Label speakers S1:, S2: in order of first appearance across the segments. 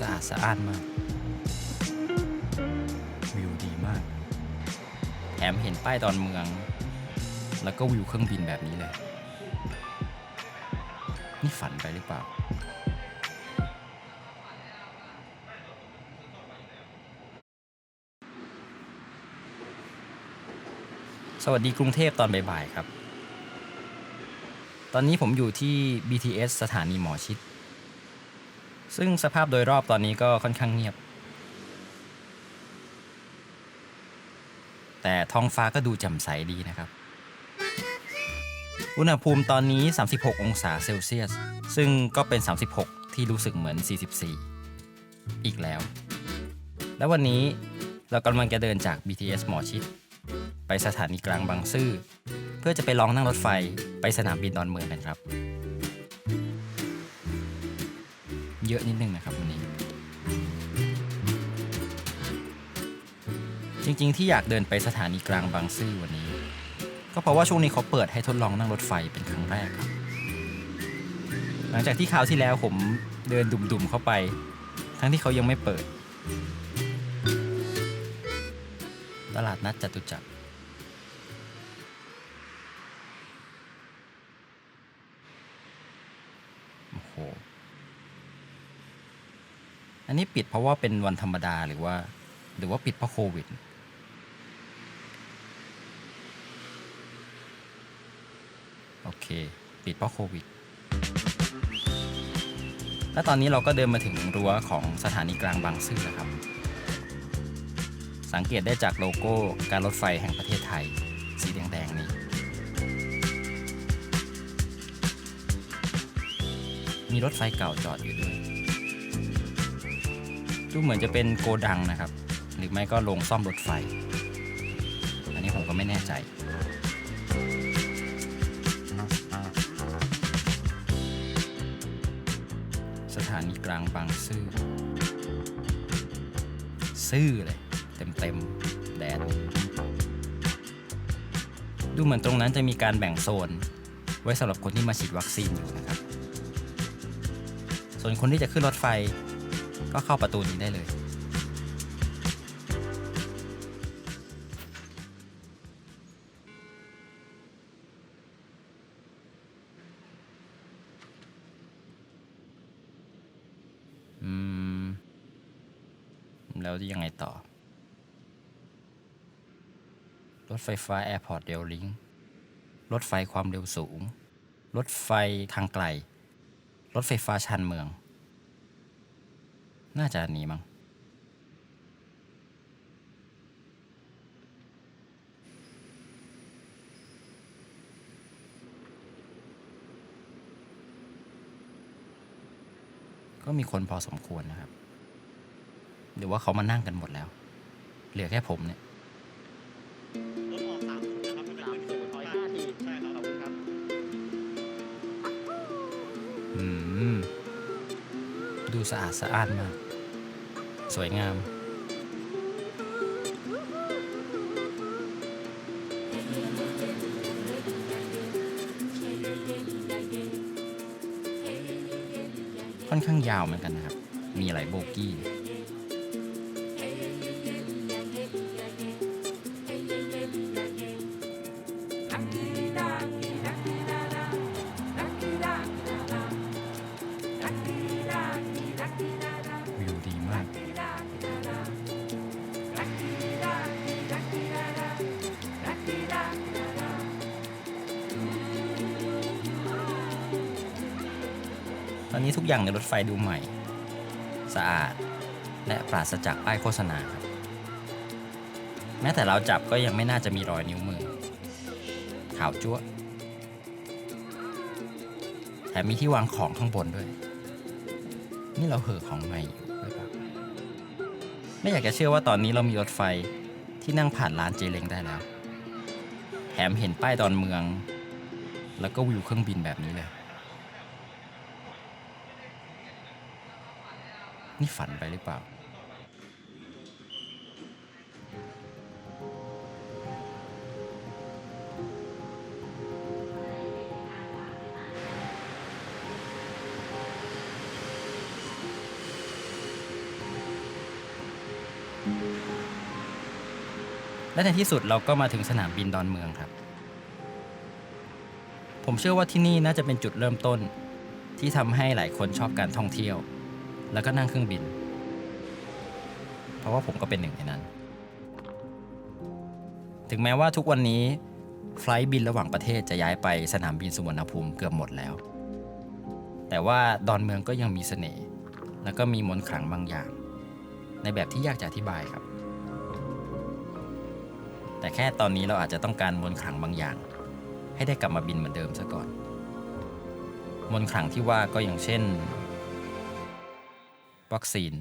S1: สะอาดสะอ้านมาก วิวดีมาก แถมเห็นป้ายดอนเมือง แล้วก็วิวเครื่องบินแบบนี้เลย นี่ฝันไปหรือเปล่าสวัสดีกรุงเทพตอนบ่ายๆครับ ตอนนี้ผมอยู่ที่ BTS สถานีหมอชิด ซึ่งสภาพโดยรอบตอนนี้ก็ค่อนข้างเงียบ แต่ท้องฟ้าก็ดูแจ่มใสดีนะครับ อุณหภูมิตอนนี้ 36 องศาเซลเซียส ซึ่งก็เป็น 36 ที่รู้สึกเหมือน 44 อีกแล้ว แล้ววันนี้เรากำลังจะเดินจาก BTS หมอชิด ไปสถานีกลางบางซื่อ เพื่อจะไปลองนั่งรถไฟไปสนามบินดอนเมืองกันครับ เยอะนิดนึงนะครับวันนี้ จริงๆที่อยากเดินไปสถานีกลางบางซื่อวันนี้ ก็เพราะว่าช่วงนี้เขาเปิดให้ทดลองนั่งรถไฟเป็นครั้งแรกครับ หลังจากที่คราวที่แล้วผมเดินดุ่มๆเข้าไป ทั้งที่เขายังไม่เปิด ตลาดนัดจตุจักรโอ้โห นนี้ปิดเพราะว่าเป็นวันธรรมดาหรือว่า หรือว่าปิดเพราะโควิด โอเค ปิดเพราะโควิด และตอนนี้เราก็เดินมาถึงรั้วของสถานีกลางบางซื่อแล้วครับ สังเกตได้จากโลโก้การรถไฟแห่งประเทศไทย สีแดงๆนี้มีรถไฟเก่าจอดอยู่ด้วย ดูเหมือนจะเป็นโกดังนะครับ หรือไม่ก็โรงซ่อมรถไฟ อันนี้ผมก็ไม่แน่ใจสถานีกลางบางซื่อ ซื่อเลย เต็มเต็มๆแดด ดูเหมือนตรงนั้นจะมีการแบ่งโซน ไว้สำหรับคนที่มาฉีดวัคซีนอยู่นะครับ ส่วนคนที่จะขึ้นรถไฟ ก็เข้าประตูนี้ได้เลย อืม แล้วยังไงต่อ รถไฟฟ้า Airport r a i l Link รถไฟความเร็วสูง รถไฟทางไกล รถไฟฟ้าชานเมือง น่าจะอันนี้มั้งก็มีคนพอสมควรนะครับหรือว่าเขามานั่งกันหมดแล้ว เหลือแค่ผมเนี่ย ดูสะอาดสะอ้านมาก สวยงาม ค่อนข้างยาวเหมือนกันนะครับ มีหลายโบกี้ ตอนนี้ทุกอย่างในรถไฟดูใหม่ สะอาด และปราศจากป้ายโฆษณาครับแม้แต่เราจับก็ยังไม่น่าจะมีรอยนิ้วมือขาวจั๊วแถมมีที่วางของข้างบนด้วย นี่เราเห่อของใหม่อยู่หรือเปล่าไม่อยากจะเชื่อว่าตอนนี้เรามีรถไฟที่นั่งผ่านร้านเจเลงได้แล้ว แถมเห็นป้ายดอนเมือง แล้วก็วิวเครื่องบินแบบนี้เลย นี่ฝันไปหรือเปล่า และในที่สุดเราก็มาถึงสนามบินดอนเมืองครับ ผมเชื่อว่าที่นี่น่าจะเป็นจุดเริ่มต้น ที่ทำให้หลายคนชอบการท่องเที่ยว แล้วก็นั่งเครื่องบิน เพราะว่าผมก็เป็นหนึ่งในนั้น ถึงแม้ว่าทุกวันนี้ไฟล์บินระหว่างประเทศจะย้ายไปสนามบินสุวรรณภูมิเกือบหมดแล้ว แต่ว่าดอนเมืองก็ยังมีเสน่ห์ แล้วก็มีมนต์ขลังบางอย่าง ในแบบที่ยากจะอธิบายครับ แต่แค่ตอนนี้เราอาจจะต้องการมนต์ขลังบางอย่าง ให้ได้กลับมาบินเหมือนเดิมซะก่อน มนต์ขลังที่ว่าก็อย่างเช่น วัคซีน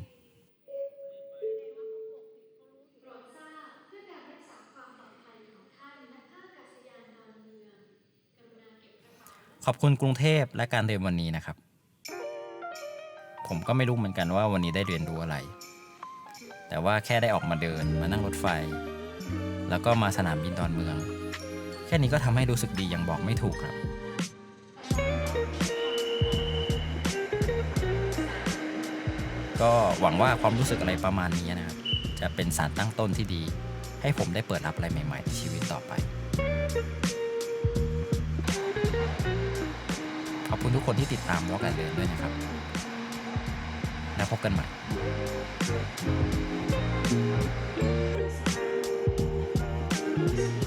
S2: โปรดทราบเพื่อการรักษาความปลอดภัยขอบกระเป๋า
S1: ขอบคุณกรุงเทพและการเรียนวันนี้นะครับ ผมก็ไม่รู้เหมือนกันว่าวันนี้ได้เรียนรู้อะไร แต่ว่าแค่ได้ออกมาเดินมานั่งรถไฟ แล้วก็มาสนามบินดอนเมือง แค่นี้ก็ทำให้รู้สึกดีอย่างบอกไม่ถูกครับ ก็หวังว่าความรู้สึกอะไรประมาณนี้นะครับ จะเป็นสารตั้งต้นที่ดี ให้ผมได้เปิดรับอะไรใหม่ ๆ ในชีวิตต่อไป ขอบคุณทุกคนที่ติดตามวอกันเลยด้วยนะครับ แล้วพบกันใหม่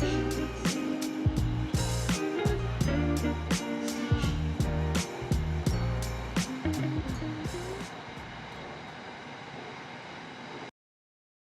S1: Thank.